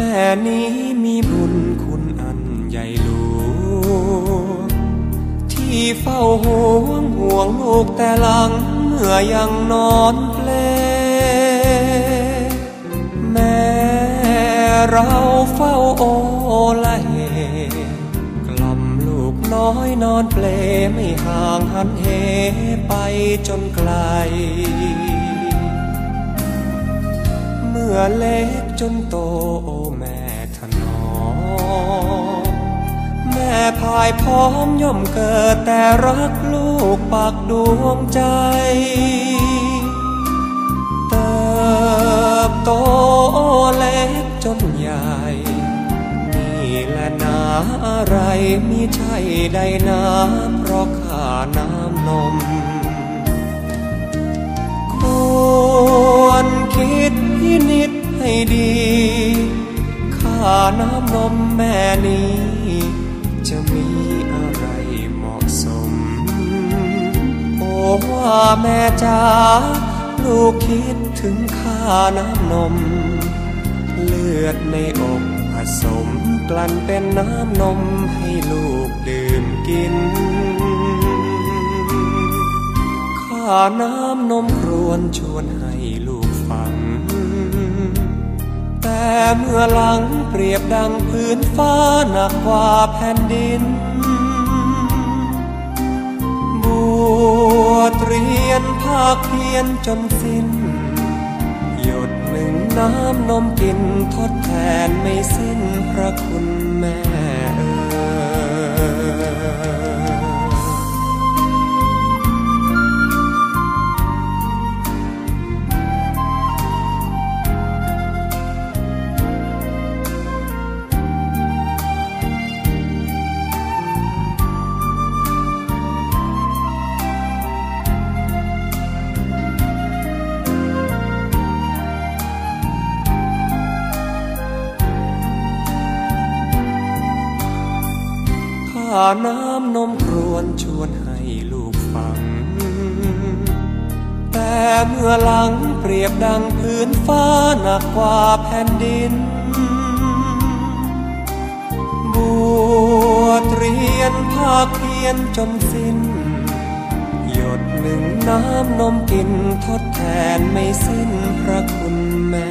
ม่นี้มีบุญคุณอันใหญ่หลวงที่เฝ้าห่วงห่วงลูกแต่หลังเมื่อยังนอนเปลแม่เราเฝ้าโอละเหกล่อมลูกน้อยนอนเปลไม่ห่างหันเหไปจนไกล อเล็กจนโตโอแม่ถนอมแม่พายพร้อมย่อมเกิดแต่รักลูกปากดวงใจ เติบโตเล็กจนใหญ่ นี่แหละนาอะไรมิใช่ใดนาเพราะข้าน้ำนม ดีข้าน้ำนมแม่นี้ จะมีอะไรเหมาะสม โอ้ว่าแม่จ๋าลูกคิดถึงข้าน้ำนม เลือดในอกผสมกลั่นเป็นน้ำนมให้ลูกดื่มกินข้าน้ำนมครวนชวนให้ลูกฟัง เมื่อหลังเปรียบดังพื้นฟ้าหนักกว่าแผ่นดิน บวชเรียนภาคเพียนจนสิ้น หยดหนึ่งน้ำนมกินทดแทนไม่สิ้นพระคุณแม่เอ่ย น้ำนมครวนชวนให้ลูกฟัง แต่เมื่อหลังเปรียบดังพื้นฟ้าหนักกว่าแผ่นดิน บวชเรียนภาคเพียนจนสิ้น หยดหนึ่งน้ำนมกินทดแทนไม่สิ้นพระคุณแม่